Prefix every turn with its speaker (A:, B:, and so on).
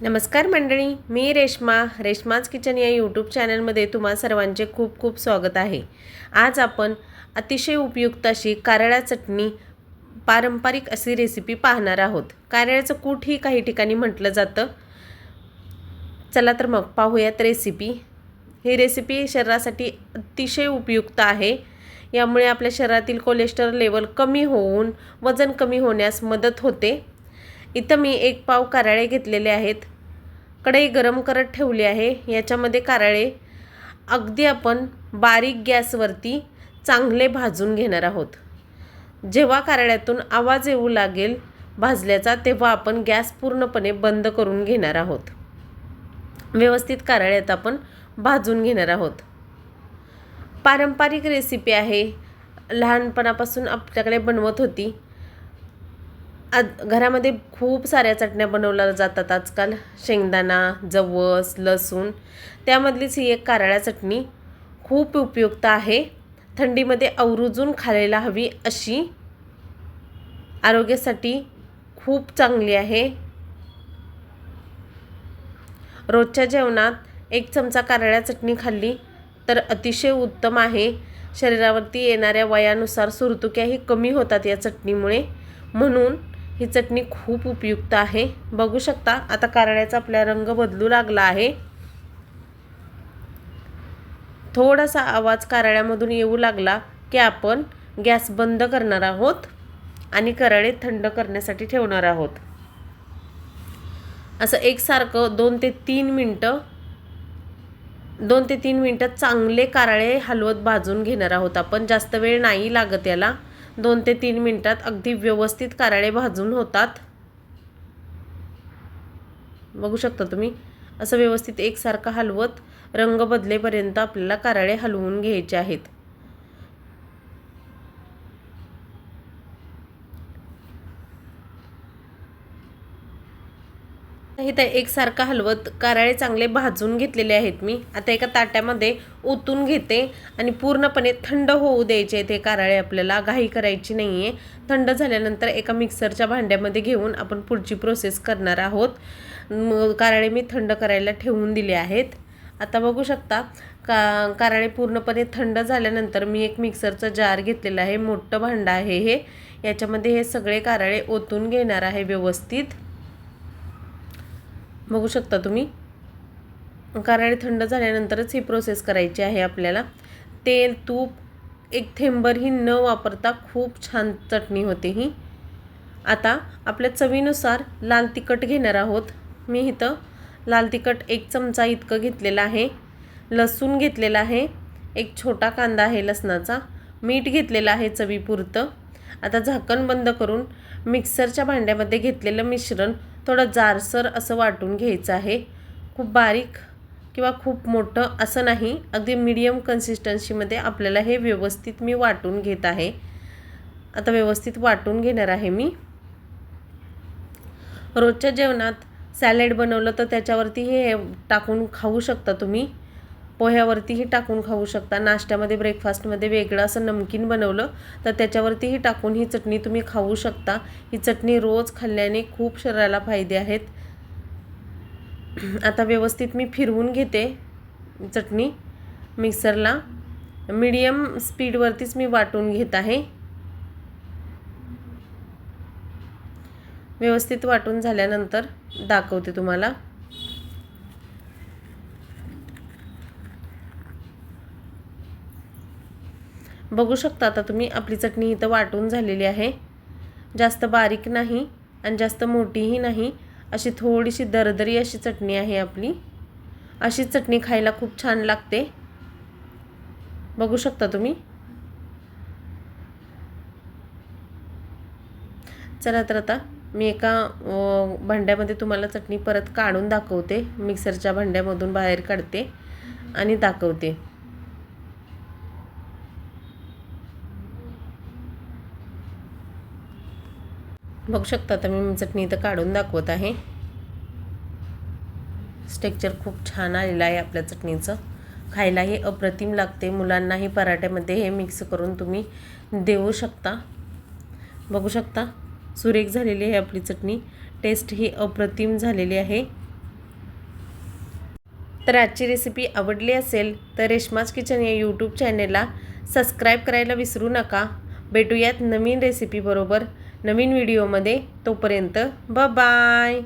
A: नमस्कार मंडळी मी रेश्मा रेश्माज किचन या यूट्यूब चॅनलमध्ये तुम्हा सर्वांचे खूप खूप स्वागत आहे. आज आपण अतिशय उपयुक्त अशी कारळा चटणी पारंपरिक अशी रेसिपी पाहणार आहोत. कारळ्याचं कूट ही काही ठिकाणी म्हटलं जातं. चला तर मग पाहूयात रेसिपी ही रेसिपी शरीरासाठी अतिशय उपयुक्त आहे. यामुळे आपल्या शरीरातील कोलेस्ट्रॉल लेवल कमी होऊन वजन कमी होण्यास मदत होते. इथं मी एक पाव कारळे घेतलेले आहेत. कढई गरम करत ठेवली आहे. याच्यामध्ये कारळे अगदी आपण बारीक गॅसवरती चांगले भाजून घेणार आहोत. जेव्हा कारळ्यातून आवाज येऊ लागेल भाजल्याचा तेव्हा आपण गॅस पूर्णपणे बंद करून घेणार आहोत. व्यवस्थित कारळ्यात आपण भाजून घेणार आहोत. पारंपरिक रेसिपी आहे. लहानपणापासून आपल्याकडे बनवत होती. आज घरामध्ये खूप साऱ्या चटण्या बनवल्या जातात आजकाल. शेंगदाणा जवस लसूण. त्यामधलीच ही एक कारळ्या चटणी खूप उपयुक्त आहे. थंडीमध्ये आवर्जून खायला हवी अशी. आरोग्यासाठी खूप चांगली आहे. रोजच्या जेवणात एक चमचा कारळ्या चटणी खाल्ली तर अतिशय उत्तम आहे. शरीरावरती येणाऱ्या वयानुसार सुरतुक्याही कमी होतात या चटणीमुळे. म्हणून ही चटणी खूप उपयुक्त आहे. बघू शकता आता कारळ्याचा आपला रंग बदलू लागला आहे. थोडासा आवाज कारळ्यामधून येऊ लागला की आपण गॅस बंद करणार आहोत आणि कराळे थंड करण्यासाठी ठेवणार आहोत. असं एकसारखं दोन ते तीन मिनटं दोन ते तीन मिनटं चांगले कारळे हलवत भाजून घेणार आहोत आपण. जास्त वेळ नाही लागत याला. दोन ते तीन मिनटात अगदी व्यवस्थित कारळे भाजून होतात. बघू शकता तुम्ही असं व्यवस्थित एकसारखं हलवत रंग बदलेपर्यंत आपल्याला कारळे हलवून घ्यायचे आहेत. इथं एकसारखं हलवत कारळे चांगले भाजून घेतलेले आहेत मी. आता एका ताट्यामध्ये ओतून घेते आणि पूर्णपणे थंड होऊ द्यायचे ते कारळे आपल्याला. घाई करायची नाही आहे थंड झाल्यानंतर एका मिक्सरच्या भांड्यामध्ये घेऊन आपण पुढची प्रोसेस करणार आहोत. कारळे मी थंड करायला ठेवून दिले आहेत. आता बघू शकता का कारळे पूर्णपणे थंड झाल्यानंतर मी एक मिक्सरचं जार घेतलेला आहे. मोठं भांडं आहे हे. याच्यामध्ये हे सगळे कारळे ओतून घेणार आहे व्यवस्थित. बघू शकता तुम्ही. कारण थंड झाल्यानंतरच ही प्रोसेस करायची आहे आपल्याला. तेल तूप एक थेंबरही न वापरता खूप छान चटणी होते ही. आता आपल्या चवीनुसार लाल तिखट घेणार आहोत. मी इथं लाल तिखट एक चमचा इतकं घेतलेलं आहे. लसूण घेतलेला आहे. एक छोटा कांदा आहे लसणाचा. मीठ घेतलेलं आहे चवीपुरतं. आता झाकण बंद करून मिक्सरच्या भांड्यामध्ये घेतलेलं मिश्रण थोडं जारसर असं वाटून घ्यायचं आहे. खूप बारीक किंवा खूप मोठं असं नाही. अगदी मीडियम कन्सिस्टन्सीमध्ये आपल्याला हे व्यवस्थित मी वाटून घेत आहे. आता व्यवस्थित वाटून घेणार आहे मी. रोजच्या जेवणात सॅलेड बनवलं तर त्याच्यावरती हे टाकून खाऊ शकता तुम्ही. पोह्यावरतीही टाकून खाऊ शकता. नाश्त्यामध्ये ब्रेकफास्टमध्ये वेगळं असं नमकीन बनवलं तर त्याच्यावरतीही टाकून ही चटणी तुम्ही खाऊ शकता. ही चटणी रोज खाल्ल्याने खूप शरीराला फायदे आहेत. आता व्यवस्थित मी फिरवून घेते चटणी मिक्सरला. मीडियम स्पीडवरतीच मी वाटून घेत आहे. व्यवस्थित वाटून झाल्यानंतर दाखवते तुम्हाला. बघू शकता आता तुम्ही आपली चटणी इथं वाटून झालेली आहे. जास्त बारीक नाही आणि जास्त मोठीही नाही. अशी थोडीशी दरदरी अशी चटणी आहे आपली. अशी चटणी खायला खूप छान लागते. बघू शकता तुम्ही. चला तर आता मी एका भांड्यामध्ये तुम्हाला चटणी परत काढून दाखवते. मिक्सरच्या भांड्यामधून बाहेर काढते आणि दाखवते. बघू शकता आता मी चटणी इथं काढून दाखवत आहे. स्टेक्चर खूप छान आलेलं आहे आपल्या चटणीचं. खायलाही अप्रतिम लागते. मुलांनाही पराठ्यामध्ये हे मिक्स करून तुम्ही देऊ शकता. बघू शकता सुरेख झालेली आहे आपली चटणी. टेस्ट ही अप्रतिम झालेली आहे. तर आजची रेसिपी आवडली असेल तर रेश्माज किचन या यूट्यूब चॅनेलला सबस्क्राईब करायला विसरू नका. भेटूयात नवीन रेसिपीबरोबर नवीन व्हिडिओमध्ये तोपर्यंत ब बाय.